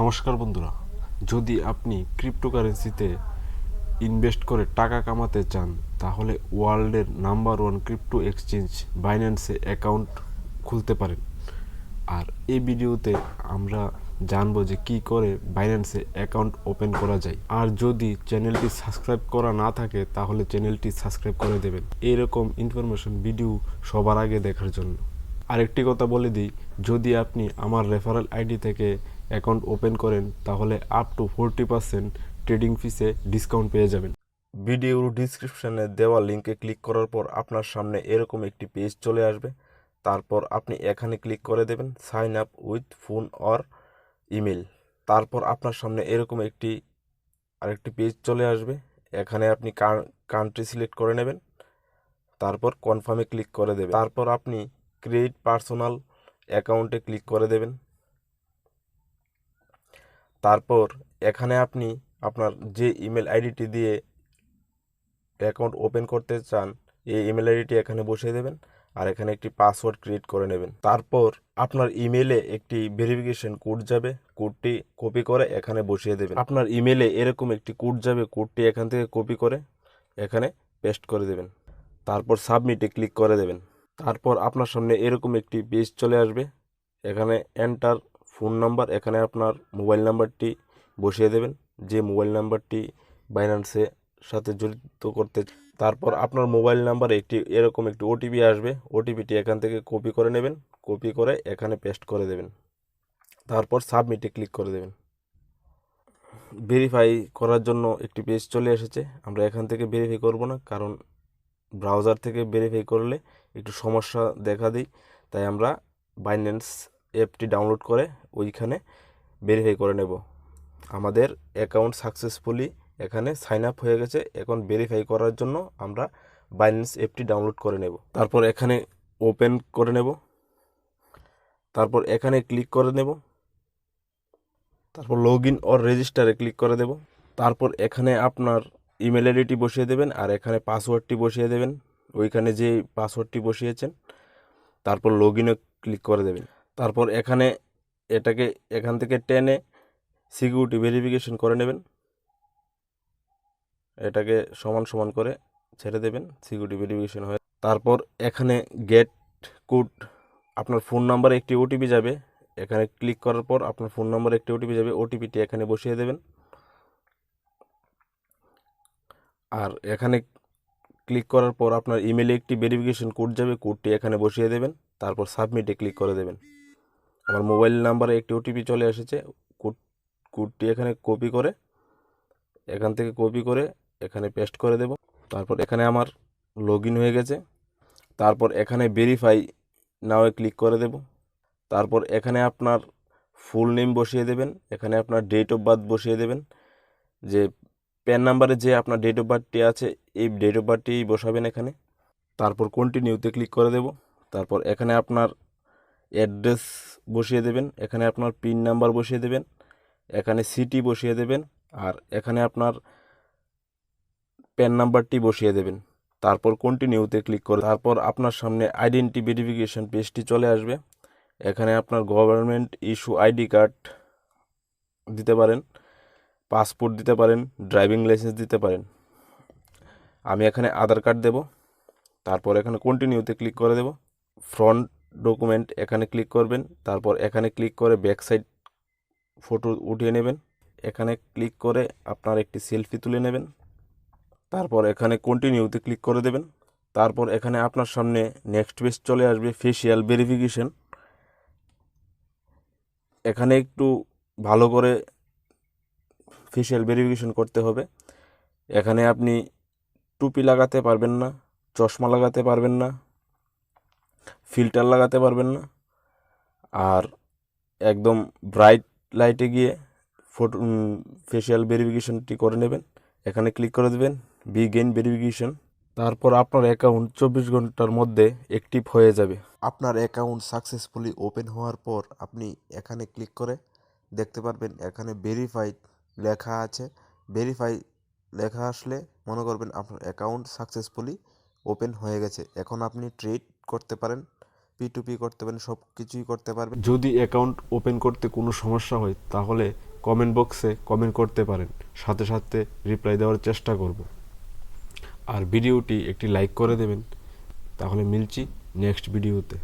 নমস্কার বন্ধুরা, যদি আপনি ক্রিপ্টোকারেন্সিতে ইনভেস্ট করে টাকা কামাতে চান, তাহলে ওয়ার্ল্ডের নাম্বার ওয়ান ক্রিপ্টো এক্সচেঞ্জ বাইন্যান্সে অ্যাকাউন্ট খুলতে পারেন। আর এই ভিডিওতে আমরা জানব যে কি করে বাইন্যান্সে অ্যাকাউন্ট ওপেন করা যায়। আর যদি চ্যানেলটি সাবস্ক্রাইব করা না থাকে, তাহলে চ্যানেলটি সাবস্ক্রাইব করে দেবেন। এরকম ইনফরমেশন ভিডিও সবার আগে দেখার জন্য। আরেকটি কথা বলে দিই, যদি আপনি আমার রেফারেল আইডি থেকে অ্যাকাউন্ট ওপেন করেন, তাহলে up to forty percent trading ফিসে discount পেয়ে যাবেন। ভিডিওর ডিসক্রিপশনে দেওয়া লিঙ্কে ক্লিক করার পর আপনার সামনে এরকম একটি পেজ চলে আসবে। তারপর আপনি এখানে ক্লিক করে দেবেন sign up with phone or email তারপর আপনার সামনে এরকম একটি, আরেকটি পেজ চলে আসবে। এখানে আপনি কান্ট্রি সিলেক্ট করে নেবেন। তারপর কনফার্মে ক্লিক করে দেবেন। তারপর আপনি ক্রিয়েট পার্সোনাল অ্যাকাউন্টে ক্লিক করে দেবেন। তারপর এখানে আপনি আপনার যে ইমেল আইডিটি দিয়ে অ্যাকাউন্ট ওপেন করতে চান, এই ইমেল আইডিটি এখানে বসিয়ে দেবেন আর এখানে একটি পাসওয়ার্ড ক্রিয়েট করে নেবেন। তারপর আপনার ইমেলে একটি ভেরিফিকেশন কোড যাবে কোডটি কপি করে এখানে বসিয়ে দেবেন। আপনার ইমেলে এরকম একটি কোড যাবে কোডটি এখান থেকে কপি করে এখানে পেস্ট করে দেবেন। তারপর সাবমিটে ক্লিক করে দেবেন। তারপর আপনার সামনে এরকম একটি পেজ চলে আসবে, এখানে এন্টার ফোন নাম্বার, এখানে আপনার মোবাইল নাম্বারটি বসিয়ে দেবেন। যে মোবাইল নাম্বারটি বাইন্যান্সে সাথে জড়িত করতে তারপর আপনার মোবাইল নাম্বারে একটি, এরকম একটি ওটিপি আসবে। ওটিপিটি এখান থেকে কপি করে নেবেন। কপি করে এখানে পেস্ট করে দেবেন। তারপর সাবমিটে ক্লিক করে দেবেন। ভেরিফাই করার জন্য একটি পেজ চলে এসেছে। আমরা এখান থেকে ভেরিফাই করব না, কারণ ব্রাউজার থেকে ভেরিফাই করলে একটু সমস্যা দেখা দিই তাই আমরা বাইন্যান্স অ্যাপটি ডাউনলোড করে ওইখানে ভেরিফাই করে নেব। আমাদের অ্যাকাউন্ট সাকসেসফুলি এখানে সাইন আপ হয়ে গেছে। এখন ভেরিফাই করার জন্য আমরা বাইন্যান্স অ্যাপটি ডাউনলোড করে নেব। তারপর এখানে ওপেন করে নেব। তারপর এখানে ক্লিক করে নেব। তারপর লগ ইন অর রেজিস্টারে ক্লিক করে দেব। তারপর এখানে আপনার ইমেল আইডিটি বসিয়ে দেবেন আর এখানে পাসওয়ার্ডটি বসিয়ে দেবেন। ওইখানে যে পাসওয়ার্ডটি বসিয়েছেন, তারপর লগ ইনে ক্লিক করে দেবেন। তারপর এখানে এটাকে এখান থেকে টেনে সিকিউরিটি ভেরিফিকেশন করে নেবেন। এটাকে সমান সমান করে ছেড়ে দেবেন সিকিউরিটি ভেরিফিকেশন হয়ে। তারপর এখানে গেট কোড আপনার ফোন নাম্বারে একটি ওটিপি যাবে। এখানে ক্লিক করার পর আপনার ফোন নাম্বারে একটি ওটিপি যাবে ওটিপিটি এখানে বসিয়ে দেবেন। আর এখানে ক্লিক করার পর আপনার ইমেলে একটি ভেরিফিকেশন কোড যাবে কোডটি এখানে বসিয়ে দেবেন। তারপর সাবমিটে ক্লিক করে দেবেন। আমার মোবাইল নাম্বারে একটি ওটিপি চলে এসেছে। কোড কোডটি এখানে কপি করে, এখান থেকে কপি করে এখানে পেস্ট করে দেব। তারপর এখানে আমার লগ হয়ে গেছে। তারপর এখানে ভেরিফাই নাও ক্লিক করে দেব। তারপর এখানে আপনার ফুল নেম বসিয়ে দেবেন। এখানে আপনার ডেট অফ বার্থ বসিয়ে দেবেন। যে প্যান নাম্বারে যে আপনার ডেট অফ বার্থটি আছে, এই ডেট অফ বার্থটি বসাবেন এখানে। তারপর কন্টিনিউতে ক্লিক করে দেব। তারপর এখানে আপনার অ্যাড্রেস বসিয়ে দেবেন, এখানে আপনার পিন নাম্বার বসিয়ে দেবেন, এখানে সিটি বসিয়ে দেবেন, আর এখানে আপনার প্যান নাম্বারটি বসিয়ে দেবেন। তারপর কন্টিনিউতে ক্লিক করে, তারপর আপনার সামনে আইডেন্টি ভেরিফিকেশন পেজটি চলে আসবে। এখানে আপনার গভর্নমেন্ট ইস্যু আইডি কার্ড দিতে পারেন পাসপোর্ট দিতে পারেন ড্রাইভিং লাইসেন্স দিতে পারেন। আমি এখানে আধার কার্ড দেব, তারপর এখানে কন্টিনিউতে ক্লিক করে দেব ফ্রন্ট ডকুমেন্ট এখানে ক্লিক করবেন, তারপর এখানে ক্লিক করে ব্যাক সাইড ফটো উঠিয়ে নেবেন। এখানে ক্লিক করে আপনার একটি সেলফি তুলে নেবেন। তারপর এখানে কন্টিনিউতে ক্লিক করে দেবেন। তারপর এখানে আপনার সামনে নেক্সট পেজ চলে আসবে ফেসিয়াল ভেরিফিকেশন এখানে একটু ভালো করে ফেসিয়াল ভেরিফিকেশন করতে হবে। এখানে আপনি টুপি লাগাতে পারবেন না, চশমা লাগাতে পারবেন না। ফিল্টার লাগাতে পারবেন না। আর একদম ব্রাইট লাইটে গিয়ে ফটো ফেসিয়াল ভেরিফিকেশনটি করে নেবেন। এখানে ক্লিক করে দেবেন বিগেন ভেরিফিকেশন তারপর আপনার অ্যাকাউন্ট চব্বিশ ঘণ্টার মধ্যে অ্যাক্টিভ হয়ে যাবে। আপনার অ্যাকাউন্ট সাকসেসফুলি ওপেন হওয়ার পর আপনি এখানে ক্লিক করে দেখতে পারবেন, এখানে ভেরিফাইড লেখা আছে। ভেরিফাই লেখা আসলে মনে করবেন আপনার অ্যাকাউন্ট সাকসেসফুলি ওপেন হয়ে গেছে। এখন আপনি ট্রেড করতে পারেন। পি টু পি করতে পারেন সব কিছুই করতে পারবেন। যদি অ্যাকাউন্ট ওপেন করতে কোনো সমস্যা হয়, তাহলে কমেন্ট বক্সে কমেন্ট করতে পারেন। সাথে সাথে রিপ্লাই দেওয়ার চেষ্টা করব। আর ভিডিওটি একটি লাইক করে দেবেন। তাহলে মিলছি নেক্সট ভিডিওতে